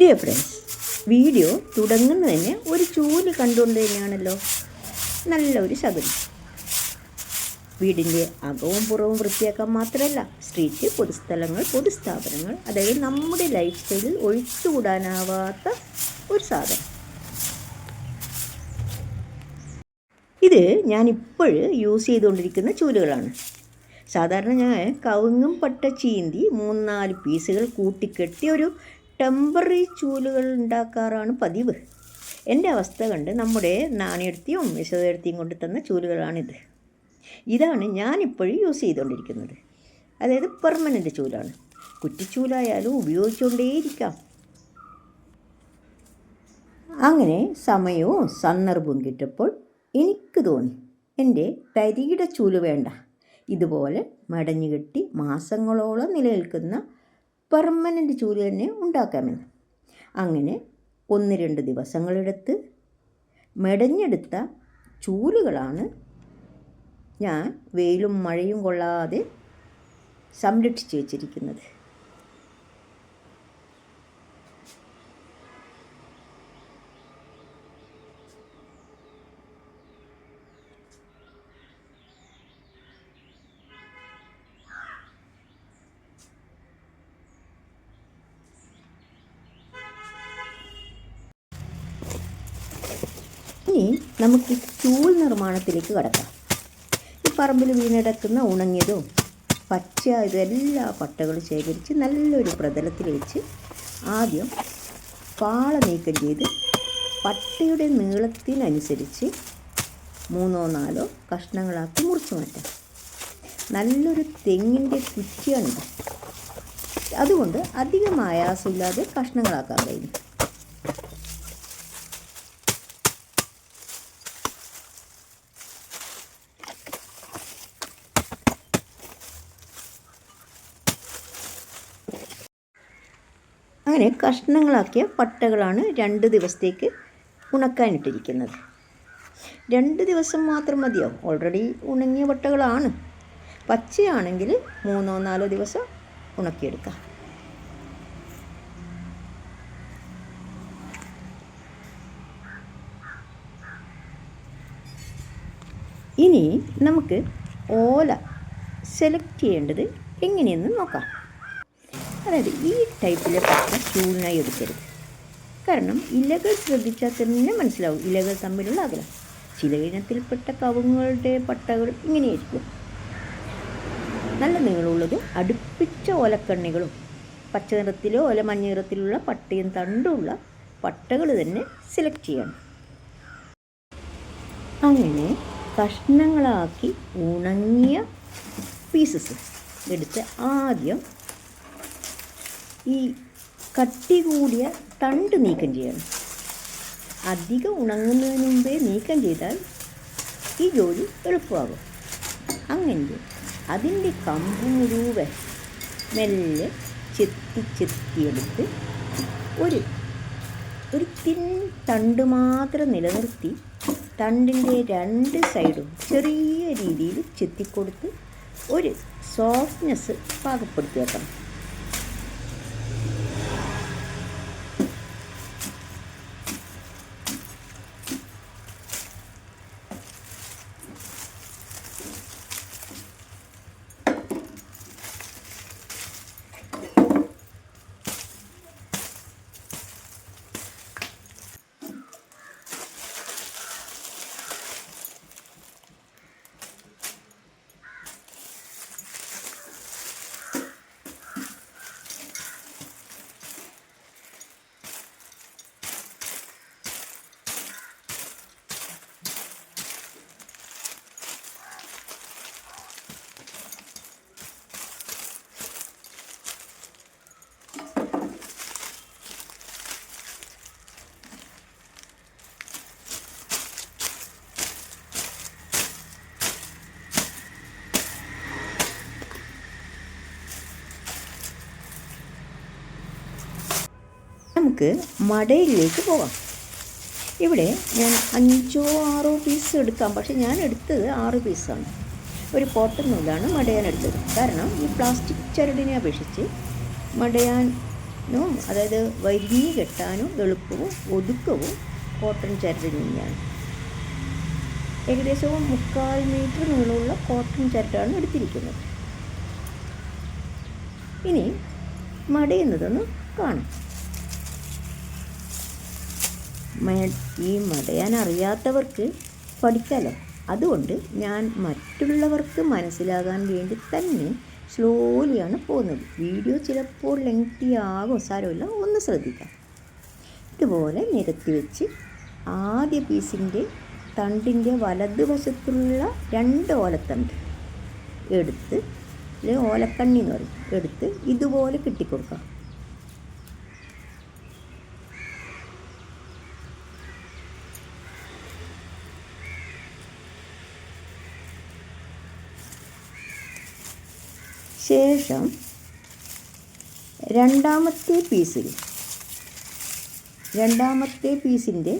Dear friends video തുടങ്ങുന്നത് തന്നെ ഒരു ചൂൽ കണ്ടുകൊണ്ട് തന്നെയാണല്ലോ. നല്ല ഒരു ശകുനം. വീടിന്റെ അകവും പുറവും വൃത്തിയാക്കാൻ മാത്രമല്ല സ്ട്രീറ്റ് പൊതുസ്ഥലങ്ങൾ പൊതുസ്ഥാപനങ്ങൾ അതായത് നമ്മുടെ ലൈഫ് സ്റ്റൈലിൽ ഒഴിച്ചുകൂടാനാവാത്ത ഒരു സാധനം. ഇത് ഞാനിപ്പോൾ യൂസ് ചെയ്തുകൊണ്ടിരിക്കുന്ന ചൂലുകളാണ്. സാധാരണ ഞാൻ കവുങ്ങും പട്ട ചീന്തി മൂന്നാൽ പീസുകൾ കൂട്ടിക്കെട്ടി ഒരു ടെമ്പററി ചൂലുകൾ ഉണ്ടാക്കാറാണ് പതിവ്. എന്റെ അവസ്ഥ കണ്ട് നമ്മുടെ നാണയെടുത്തിയും വിശദെടുത്തിയും കൊണ്ട് തന്ന ചൂലുകളാണിത്. ഇതാണ് ഞാനിപ്പോഴും യൂസ് ചെയ്തുകൊണ്ടിരിക്കുന്നത്. അതായത് പെർമനന്റ് ചൂലാണ്. കുറ്റിച്ചൂലായാലും ഉപയോഗിച്ചുകൊണ്ടേയിരിക്കാം. അങ്ങനെ സമയവും സന്ദർഭവും കിട്ടപ്പോൾ എനിക്ക് തോന്നി എന്റെ തരികിട ചൂൽ വേണ്ട. ഇതുപോലെ മടഞ്ഞു കെട്ടി മാസങ്ങളോളം നിലനിൽക്കുന്ന പെർമനന്റ് ചൂൽ തന്നെ ഉണ്ടാക്കാമെന്ന് അങ്ങനെ ഒന്ന് രണ്ട് ദിവസങ്ങളെടുത്ത് മെടഞ്ഞെടുത്ത ചൂലുകളാണ് ഞാൻ വെയിലും മഴയും കൊള്ളാതെ സംരക്ഷിച്ച് വെച്ചിരിക്കുന്നത് ഇനി നമുക്ക് ചൂൽ നിർമ്മാണത്തിലേക്ക് കടക്കാം. ഈ പറമ്പിൽ വീണിടക്കുന്ന ഉണങ്ങിയതും പച്ച എല്ലാ പട്ടകളും ശേഖരിച്ച് നല്ലൊരു പ്രതലത്തിൽ വെച്ച് ആദ്യം പാള നീക്കം ചെയ്ത് പട്ടയുടെ നീളത്തിനനുസരിച്ച് മൂന്നോ നാലോ കഷ്ണങ്ങളാക്കി മുറിച്ചു മാറ്റാം. നല്ലൊരു തെങ്ങിന്റെ കുറ്റിയാണിത് അതുകൊണ്ട് അധികം ആയാസമില്ലാതെ കഷ്ണങ്ങളാക്കാൻ കഴിയും. അങ്ങനെ കഷ്ണങ്ങളാക്കിയ പട്ടകളാണ് രണ്ട് ദിവസത്തേക്ക് ഉണക്കാനിട്ടിരിക്കുന്നത്. രണ്ട് ദിവസം മാത്രം മതിയാവും ഓൾറെഡി ഉണങ്ങിയ പട്ടകളാണ്. പച്ചയാണെങ്കിൽ മൂന്നോ നാലോ ദിവസം ഉണക്കിയെടുക്കാം. ഇനി നമുക്ക് ഓല സെലക്ട് ചെയ്യേണ്ടത് എങ്ങനെയെന്ന് നോക്കാം. അതായത് ഈ ടൈപ്പിലെ പാത്രം ചൂടിനായി എടുക്കരുത്. കാരണം ഇലകൾ ശ്രദ്ധിച്ചാൽ തന്നെ മനസ്സിലാവും ഇലകൾ തമ്മിലുള്ള അകലം. ചില ഇനത്തിൽപ്പെട്ട കവുങ്ങുകളുടെ പട്ടകൾ ഇങ്ങനെയായിരിക്കും. നല്ല നീളമുള്ളതും അടുപ്പിച്ച ഓലക്കണ്ണികളും പച്ച നിറത്തിലോ ഓല മഞ്ഞ നിറത്തിലുള്ള പട്ടയും തണ്ടുള്ള പട്ടകൾ തന്നെ സെലക്ട് ചെയ്യണം. അങ്ങനെ കഷ്ണങ്ങളാക്കി ഉണങ്ങിയ പീസസ് എടുത്ത് ആദ്യം ഈ കട്ടി കൂടിയ തണ്ട് നീക്കം ചെയ്യണം. അധികം ഉണങ്ങുന്നതിന് മുമ്പേ നീക്കം ചെയ്താൽ ഈ ജോലി എളുപ്പമാകും. അങ്ങനെ അതിന്റെ കമ്പ് മുഴുവൻ മെല്ലെ ചെത്തി ചെത്തിയെടുത്ത് ഒരു ഒരു തിൻ തണ്ട് മാത്രം നിലനിർത്തി തണ്ടിന്റെ രണ്ട് സൈഡും ചെറിയ രീതിയിൽ ചെത്തിക്കൊടുത്ത് ഒരു സോഫ്റ്റ്നെസ് പാകപ്പെടുത്തി വെക്കണം. നമുക്ക് മടയിലേക്ക് പോകാം. ഇവിടെ ഞാൻ അഞ്ചോ ആറോ പീസ് എടുക്കാം. പക്ഷേ ഞാൻ എടുത്തത് ആറ് പീസാണ് ഒരു കോട്ടൺ നൂലാണ് മടയാൻ എടുത്തത്. കാരണം ഈ പ്ലാസ്റ്റിക് ചരടിനെ അപേക്ഷിച്ച് മടയാൻ നും അതായത് വരിഞ്ഞ് കെട്ടാനും എളുപ്പവും ഒതുക്കവും കോട്ടൺ ചരട് തന്നെയാണ് ഏകദേശം മുക്കാൽ മീറ്റർ നീളമുള്ള കോട്ടൺ ചരട്ടാണ് എടുത്തിരിക്കുന്നത്. ഇനി മടയുന്നതൊന്ന് കാണാം. ഈ മടയാൻ അറിയാത്തവർക്ക് പഠിക്കാമല്ലോ അതുകൊണ്ട് ഞാൻ മറ്റുള്ളവർക്ക് മനസ്സിലാകാൻ വേണ്ടി തന്നെ സ്ലോലിയാണ് പോകുന്നത്. വീഡിയോ ചിലപ്പോൾ ലെങ്തി ആകും സാരമില്ല. ഒന്ന് ശ്രദ്ധിക്കാം. ഇതുപോലെ നിരത്തി വെച്ച് ആദ്യ പീസിന്റെ തണ്ടിന്റെ വലതുവശത്തുള്ള രണ്ട് ഓലത്തണ്ട് എടുത്ത് ഓലക്കണ്ണി എന്ന് പറയും. എടുത്ത് ഇതുപോലെ കിട്ടിക്കൊടുക്കാം. ശേഷം രണ്ടാമത്തെ പീസിൽ രണ്ടാമത്തെ പീസിന്റെ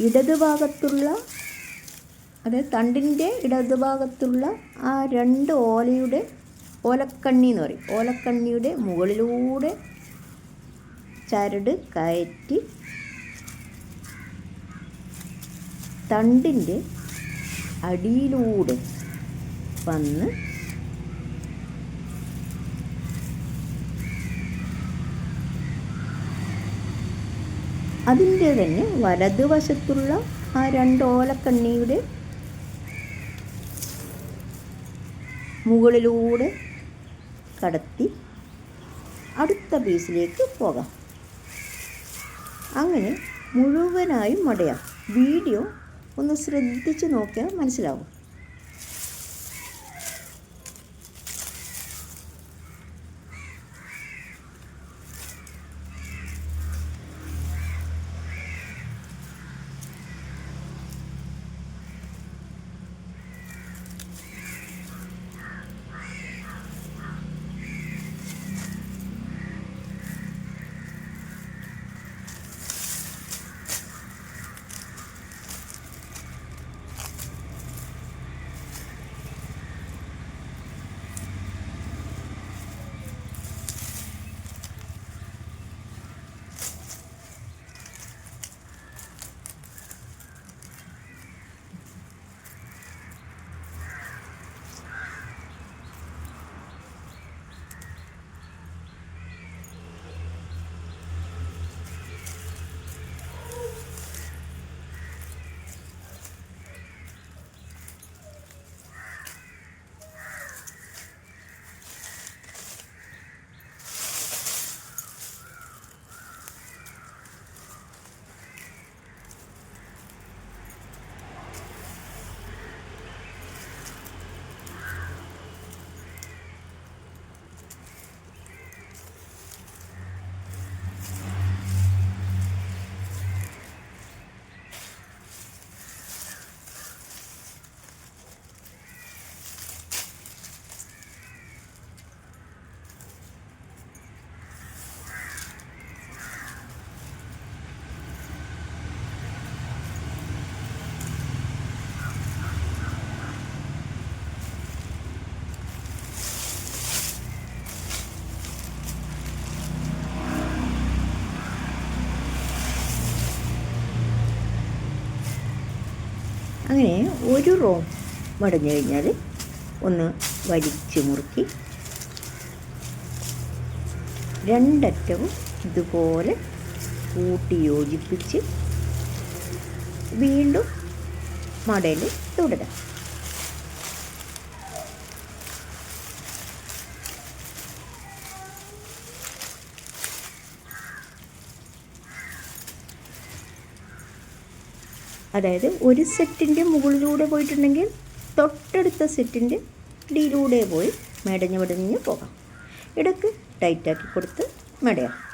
ഇടതുഭാഗത്തുള്ള അതായത് തണ്ടിന്റെ ഇടതുഭാഗത്തുള്ള ആ രണ്ട് ഓലയുടെ ഓലക്കണ്ണി എന്ന് പറയും. ഓലക്കണ്ണിയുടെ മുകളിലൂടെ ചരട് കയറ്റി തണ്ടിന്റെ അടിയിലൂടെ വന്ന് അതിന്റെ തന്നെ വലതുവശത്തുള്ള ആ രണ്ട് ഓലക്കണ്ണിയുടെ മുകളിലൂടെ കടത്തി അടുത്ത പീസിലേക്ക് പോകാം. അങ്ങനെ മുഴുവനായും മടയാം. വീഡിയോ ഒന്ന് ശ്രദ്ധിച്ച് നോക്കിയാൽ മനസ്സിലാവും. അങ്ങനെ ഒരു റോം മടഞ്ഞു കഴിഞ്ഞാൽ ഒന്ന് വലിച്ചു മുറുക്കി രണ്ടറ്റവും ഇതുപോലെ കൂട്ടി യോജിപ്പിച്ച് വീണ്ടും മടയിൽ തുടരാം. അതായത് ഒരു സെറ്റിന്റെ മുകളിലൂടെ പോയിട്ടുണ്ടെങ്കിൽ തൊട്ടടുത്ത സെറ്റിന്റെ അടിയിലൂടെ പോയി മെടഞ്ഞ് മെടഞ്ഞ് പോകാം. ഇടയ്ക്ക് ടൈറ്റാക്കി കൊടുത്ത് മെടയാം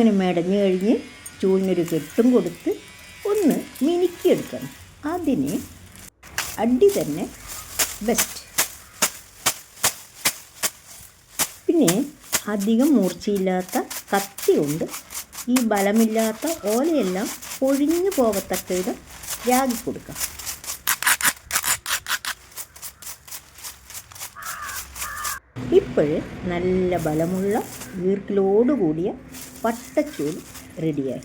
അങ്ങനെ മെടഞ്ഞ് കഴിഞ്ഞ് ചൂടിനൊരു കെട്ടും കൊടുത്ത് ഒന്ന് മിനുക്കിയെടുക്കണം. അതിന് അടി തന്നെ ബെസ്റ്റ് പിന്നെ അധികം മൂർച്ചയില്ലാത്ത കത്തി കൊണ്ട് ഈ ബലമില്ലാത്ത ഓലയെല്ലാം പൊഴിഞ്ഞു പോകത്തക്ക വിധം രാഗി കൊടുക്കാം. ഇപ്പോഴ് നല്ല ബലമുള്ള ഈർക്കിലോട് കൂടിയ പട്ടച്ചൂൽ റെഡിയായി.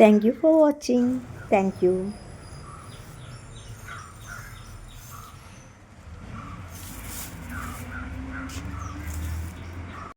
Thank you for watching thank you